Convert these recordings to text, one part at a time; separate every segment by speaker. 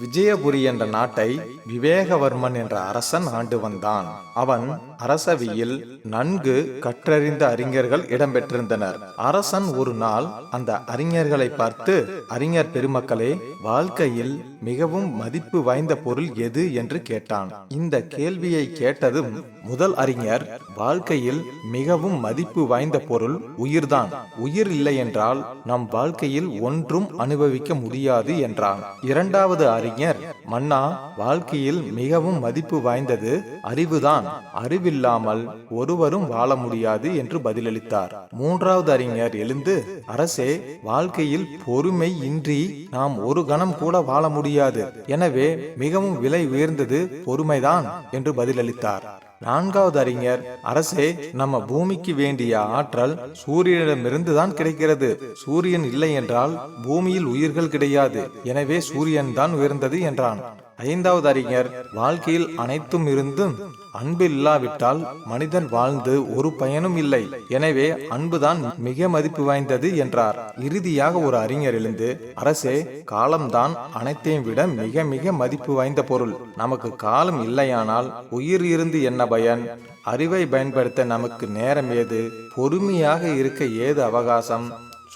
Speaker 1: விஜயபுரி என்ற நாட்டை விவேகவர்மன் என்ற அரசன் ஆண்டு வந்தான். அவன் அரசவியில் நன்கு கற்றறிந்த அறிஞர்கள் இடம்பெற்றிருந்தனர். அரசன் ஒரு நாள் அந்த அறிஞர்களை பார்த்து அறிஞர் பெருமக்களே வாழ்க்கையில் மிகவும் மதிப்பு வாய்ந்த பொருள் எது? என்று கேட்டான். இந்த கேள்வியை கேட்டதும் முதல் அறிஞர் வாழ்க்கையில் மிகவும் மதிப்பு வாய்ந்த பொருள் உயிர்தான். உயிர் இல்லை என்றால் நம் வாழ்க்கையில் ஒன்றும் அனுபவிக்க முடியாது என்றான். இரண்டாவது அறிஞர் மன்னா வாழ்க்கையில் மிகவும் மதிப்பு வாய்ந்தது அறிவுதான். அறிவு அறிவில்லாமல் ஒருவரும் வாழ முடியாது என்று பதிலளித்தார். மூன்றாவது அறிஞர் எழுந்து அரசே வாழ்க்கையில் பொறுமை இன்றி நாம் ஒரு கணம் கூட வாழ முடியாது. எனவே மிகவும் விலை உயர்ந்தது பொறுமைதான் என்று பதிலளித்தார். நான்காவது அறிஞர் அரசே நம்ம பூமிக்கு வேண்டிய ஆற்றல் சூரியனிடமிருந்து தான் கிடைக்கிறது. சூரியன் இல்லை என்றால் பூமியில் உயிர்கள் கிடையாது. எனவே சூரியன் தான் உயர்ந்தது என்றான். ஐந்தாவது அறிஞர் வாழ்க்கையில் அனைத்தும் இருந்தும் அன்பு இல்லாவிட்டால் மனிதன் வாழ்ந்து ஒரு பயனும் இல்லை. எனவே அன்புதான் மிக மதிப்பு வாய்ந்தது என்றார். இறுதியாக ஒரு அறிஞர் எழுந்து அரசே காலம்தான் அனைத்தையும் விட மிக மிக மதிப்பு வாய்ந்த பொருள். நமக்கு காலம் இல்லையானால் உயிர் இருந்து என்ன பயன்? அறிவை பயன்படுத்த நமக்கு நேரம் ஏது? பொறுமையாக இருக்க ஏது அவகாசம்?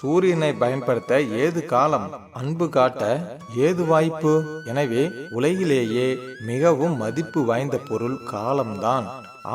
Speaker 1: சூரியனை பயன்படுத்த ஏது காலம் அன்பு காட்ட ஏது வாய்ப்பு? எனவே உலகிலேயே மிகவும் மதிப்பு வாய்ந்த பொருள் காலம்தான்.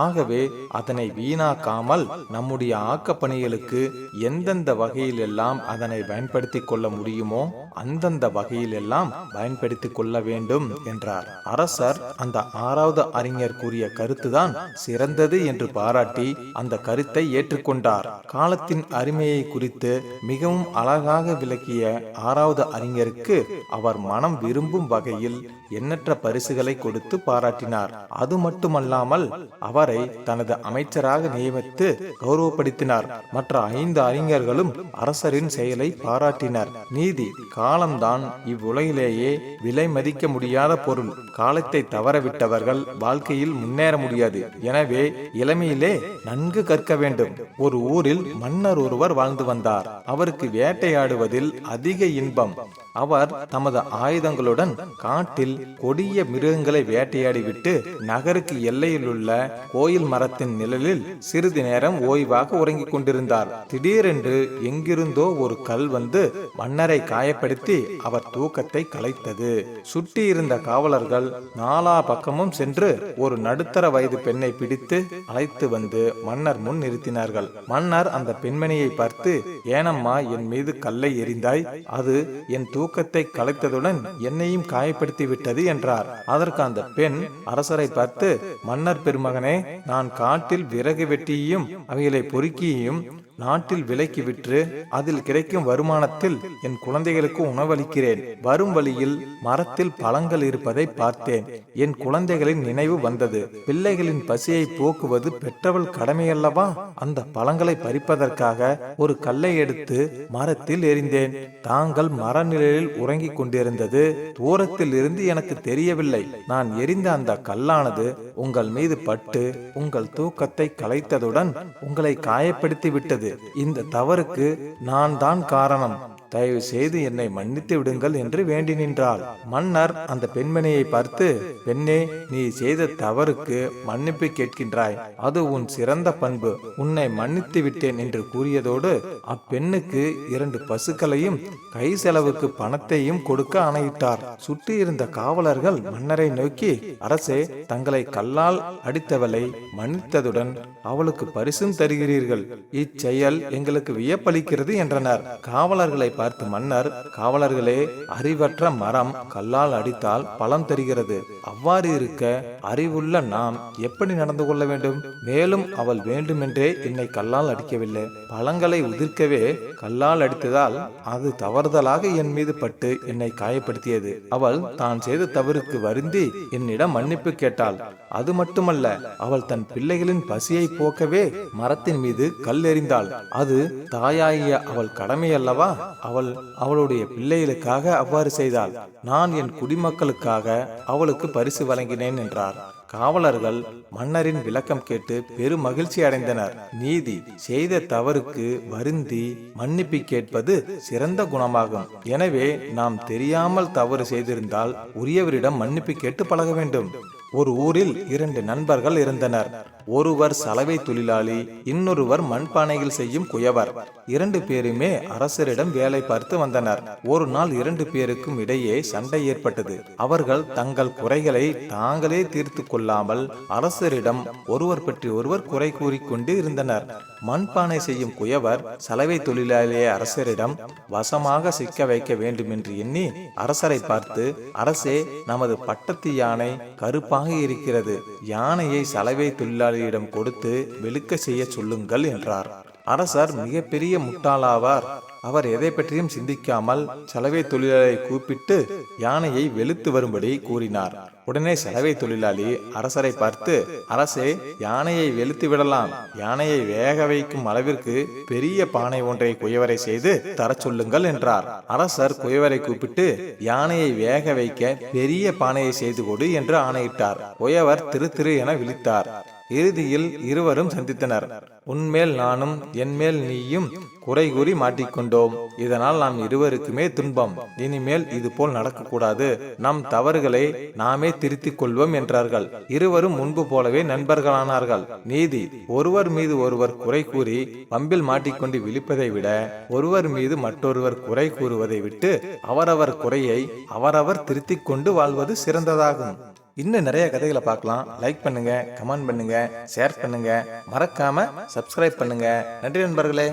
Speaker 1: ஆகவே அதனை வீணாக்காமல் நம்முடைய ஆக்கப்பணிகளுக்கு எந்தெந்த வகையிலெல்லாம் அதனை பயன்படுத்தி கொள்ள முடியுமோ அந்தந்த வகையிலெல்லாம் பயன்படுத்தி கொள்ள வேண்டும் என்றார். அரசர் அந்த ஆறாவது அறிஞர் கூறிய கருத்துதான் சிறந்தது என்று பாராட்டி அந்த கருத்தை ஏற்றுக்கொண்டார். காலத்தின் அருமையை குறித்து மிகவும் அழகாக விளக்கிய ஆறாவது அறிஞருக்கு அவர் மனம் விரும்பும் வகையில் எண்ணற்ற பரிசுகளை கொடுத்து பாராட்டினார். அது மட்டுமல்லாமல் அவர் அவரை தனது அமைச்சராக நியமித்து கௌரவப்படுத்தினார். மற்ற ஐந்து அறிஞர்களும் அரசரின் செயலை பாராட்டினர். நீதி காலம்தான் இவ்வுலகிலேயே விலை மதிக்க முடியாத பொருள். காலத்தை தவறவிட்டவர்கள் வாழ்க்கையில் முன்னேற முடியாது. எனவே இளமையிலே நன்கு கற்க வேண்டும். ஒரு ஊரில் மன்னர் ஒருவர் வாழ்ந்து வந்தார். அவருக்கு வேட்டையாடுவதில் அதிக இன்பம். அவர் தமது ஆயுதங்களுடன் காட்டில் கொடிய மிருகங்களை வேட்டையாடிவிட்டு நகருக்கு எல்லையில் உள்ள கோயில் மரத்தின் நிழலில் சிறிது நேரம் ஓய்வாக உறங்கிக் கொண்டிருந்தார். திடீரென்று எங்கிருந்தோ ஒரு கல் வந்து மன்னரை காயப்படுத்தி அவர் தூக்கத்தை கலைத்தது. சுற்றி இருந்த காவலர்கள் நாலா பக்கமும் சென்று ஒரு நடுத்தர வயது பெண்ணை பிடித்து அழைத்து வந்து மன்னர் முன் நிறுத்தினார்கள். மன்னர் அந்த பெண்மணியை பார்த்து ஏனம்மா என் மீது கல்லை எறிந்தாய்? அது என் தூக்கத்தை கலைத்ததுடன் என்னையும் காயப்படுத்தி விட்டது என்றார். அதற்கு அந்த பெண் அரசரை பார்த்து மன்னர் பெருமகனே நான் காட்டில் விறகு வெட்டியும் அவைகளை பொறுக்கியும் நாட்டில் விலைக்கு விற்று அதில் கிடைக்கும் வருமானத்தில் என் குழந்தைகளுக்கு உணவளிக்கிறேன். வரும் வழியில் மரத்தில் பழங்கள் இருப்பதை பார்த்தேன். என் குழந்தைகளின் நினைவு வந்தது. பிள்ளைகளின் பசியை போக்குவது பெற்றவள் கடமையல்லவா? அந்த பழங்களை பறிப்பதற்காக ஒரு கல்லை எடுத்து மரத்தில் எறிந்தேன். தாங்கள் மரநிலையில் உறங்கிக் கொண்டிருந்தது. தூரத்தில் இருந்து எனக்கு தெரியவில்லை. நான் எரிந்த அந்த கல்லானது உங்கள் மீது பட்டு உங்கள் தூக்கத்தை கலைத்ததுடன் உங்களை காயப்படுத்தி விட்டது. இந்த தவறுக்கு நான் தான் காரணம். தயவு செய்து என்னை மன்னித்து விடுங்கள் என்று வேண்டி நின்றாள் மன்னர் அந்த பெண்மணியை பார்த்து பெண்ணே நீ செய்த தவறுக்கு மன்னிப்பு கேட்கின்றாய். அது உன் சிறந்த பண்பு. உன்னை மன்னித்து விட்டேன் என்று கூறியதோடு அப்பெண்ணுக்கு இரண்டு பசுக்களையும் கை செலவுக்கு பணத்தையும் கொடுக்க ஆணையிட்டார். சுற்றி இருந்த காவலர்கள் மன்னரை நோக்கி அரசே தங்களை கல்லால் அடித்தவளை மன்னித்ததுடன் அவளுக்கு பரிசும் தருகிறீர்கள். இச்செயல் எங்களுக்கு வியப்பளிக்கிறது என்றனர். காவலர்களை பார்த்து மன்னர் காவலர்களே அறிவற்ற மரம் கல்லால் அடித்தால் பழம் தருகிறது. அவ்வாறு இருக்க அறிவுள்ள நாம் எப்படி நடந்து கொள்ள வேண்டும்? மேலும் அவள் வேண்டுமென்றே என்னை கல்லால் அடிக்கவில்லை. பழங்களை உதிர்க்கவே கல்லால் அடித்ததால் அது தவறுதலாக என் மீது பட்டு என்னை காயப்படுத்தியது. அவள் தான் செய்த தவறுக்கு வருந்தி என்னிடம் மன்னிப்பு கேட்டாள். அது மட்டுமல்ல அவள் தன் பிள்ளைகளின் பசியை போக்கவே மரத்தின் மீது கல் எறிந்தாள். அது தாயாகிய அவள் கடமை அல்லவா அவள் அவளுடைய பிள்ளைகளுக்காக அவ்வாறு செய்தாள். நான் என் குடிமக்களுக்காக அவளுக்கு பரிசு வழங்கினேன் என்றார். காவலர்கள் மன்னரின் விளக்கம் கேட்டு பெரும் மகிழ்ச்சி அடைந்தனர். நீதி செய்த தவறுக்கு வருந்தி மன்னிப்பு கேட்பது சிறந்த குணமாகும். எனவே நாம் தெரியாமல் தவறு செய்திருந்தால் உரியவரிடம் மன்னிப்பு கேட்டு பழக வேண்டும். ஒரு ஊரில் இரண்டு நண்பர்கள் இருந்தனர். ஒருவர் சலவை தொழிலாளி இன்னொருவர் மண்பானைகள் செய்யும் குயவர். இரண்டு பேருமே அரசரிடம் வேலை பார்த்து வந்தனர். ஒரு நாள் இரண்டு பேருக்கும் இடையே சண்டை ஏற்பட்டது. அவர்கள் தங்கள் குறைகளை தாங்களே தீர்த்து கொள்ளாமல் அரசரிடம் ஒருவர் பற்றி ஒருவர் குறை கூறிக்கொண்டு இருந்தனர். மண்பானை செய்யும் குயவர் சலவை தொழிலாளியை அரசரிடம் வசமாக சிக்க வைக்க வேண்டும் என்று எண்ணி அரசரை பார்த்து அரசே நமது பட்டத்து யானை கருப்பாக இருக்கிறது. யானையை சலவை தொழிலாளியிடம் கொடுத்து வெளுக்க செய்ய சொல்லுங்கள் என்றார். அரசர் மிகப்பெரிய முட்டாளாவார். அவர் எதை பற்றியும் சிந்திக்காமல் சலவை தொழிலாளியை கூப்பிட்டு யானையை வெளுத்து வரும்படி கூறினார். உடனே சலவை தொழிலாளி அரசரை பார்த்து அரசே யானையை வெளுத்து விடலாம். யானையை வேக வைக்கும் அளவிற்கு பெரிய பானை ஒன்றை குயவரை செய்து தரச் சொல்லுங்கள் என்றார். அரசர் குயவரை கூப்பிட்டு யானையை வேக வைக்க பெரிய பானையை செய்து கொடு என்று ஆணையிட்டார். குயவர் திரு திரு என விழித்தார். இறுதியில் இருவரும் சந்தித்தனர். உன்மேல் நானும் என்மேல் நீயும் குறை கூறி மாட்டிக்கொண்டோம். இதனால் நாம் இருவருக்குமே துன்பம். இனிமேல் இது போல் நடக்கக்கூடாது. நம் தவறுகளை நாமே திருத்திக் கொள்வோம் என்றார்கள். இருவரும் முன்பு போலவே நண்பர்களானார்கள். நீதி ஒருவர் மீது ஒருவர் குறை கூறி பம்பில் மாட்டிக்கொண்டு விழிப்பதை விட ஒருவர் மீது மற்றொருவர் குறை கூறுவதை விட்டு அவரவர் குறையை அவரவர் திருத்திக் கொண்டு வாழ்வது சிறந்ததாகும். இன்னும் நிறைய கதைகளை பார்க்கலாம். லைக் பண்ணுங்க கமெண்ட் பண்ணுங்க ஷேர் பண்ணுங்க. மறக்காம சப்ஸ்கிரைப் பண்ணுங்க. நன்றி நண்பர்களே.